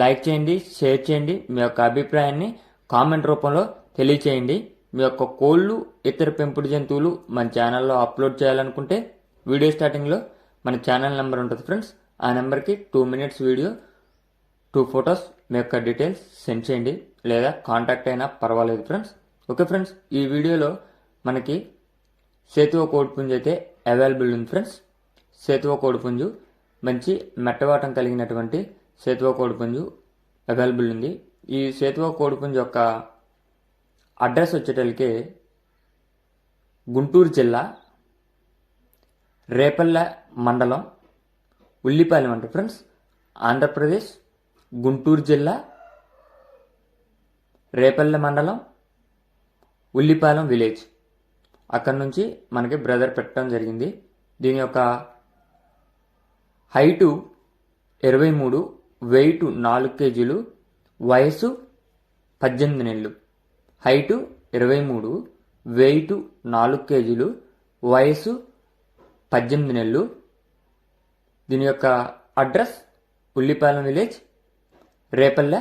Like చేయండి share చేయండి మీ యొక్క అభిప్రాయాన్ని కామెంట్ రూపంలో తెలియచేయండి. మీ యొక్క కోళ్ళు ఇతర పెంపుడు జంతువులు మన ఛానల్లో అప్లోడ్ చేయాలనుకుంటే వీడియో స్టార్టింగ్లో మన ఛానల్ నెంబర్ ఉంటుంది ఫ్రెండ్స్. ఆ నెంబర్కి two minutes video two photos మీ యొక్క డీటెయిల్స్ సెండ్ చేయండి. లేదా కాంటాక్ట్ అయినా పర్వాలేదు ఫ్రెండ్స్. ఓకే ఫ్రెండ్స్ ఈ వీడియోలో మనకి సేతువ కోడిపుంజు అయితే అవైలబుల్ ఉంది ఫ్రెండ్స్. సేతువ కోడిపుంజు మంచి మెట్టవాటం కలిగినటువంటి సేతువ కోడిపుంజు అవైలబుల్ ఉంది. ఈ సేతువ కోడిపుంజు యొక్క అడ్రస్ వచ్చేటలికి గుంటూరు జిల్లా రేపల్ల మండలం ఉల్లిపాలెం అంట ఫ్రెండ్స్ ఆంధ్రప్రదేశ్ గుంటూరు జిల్లా రేపల్లె మండలం ఉల్లిపాలెం విలేజ్ అక్కడ నుంచి మనకి బ్రదర్ పెట్టడం జరిగింది. దీని యొక్క హైటు ఇరవై మూడు వెయిట్ నాలుగు కేజీలు వయసు పద్దెనిమిది నెలలు హైటు ఇరవై మూడు వెయిట్ నాలుగు కేజీలు వయసు పద్దెనిమిది నెలలు. దీని యొక్క అడ్రస్ ఉల్లిపాలెం విలేజ్ రేపల్లె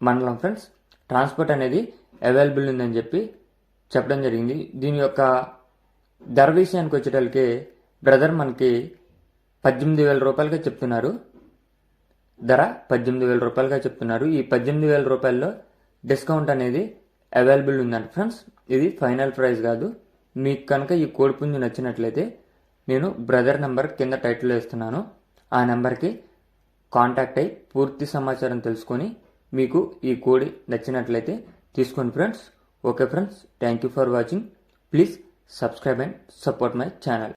మండలం ఫ్రెండ్స్. ట్రాన్స్పోర్ట్ అనేది అవైలబుల్ ఉందని చెప్పి చెప్పడం జరిగింది. దీని యొక్క ధర విషయానికి వచ్చేటప్పటికి బ్రదర్ మనకి పద్దెనిమిది వేల రూపాయలుగా చెప్తున్నారు. ధర పద్దెనిమిది వేల రూపాయలుగా చెప్తున్నారు. ఈ పద్దెనిమిది వేల రూపాయల్లో డిస్కౌంట్ అనేది అవైలబుల్ ఉందండి ఫ్రెండ్స్ ఇది ఫైనల్ ప్రైస్ కాదు. మీకు కనుక ఈ కోడిపుంజు నచ్చినట్లయితే నేను బ్రదర్ నెంబర్ కింద టైటిల్ వేస్తున్నాను ఆ నెంబర్కి కాంటాక్ట్ అయ్యి పూర్తి సమాచారం తెలుసుకొని మీకు ఈ కోడి నచ్చినట్లయితే తీసుకోండి friends. Okay friends thank you for watching please subscribe and support my channel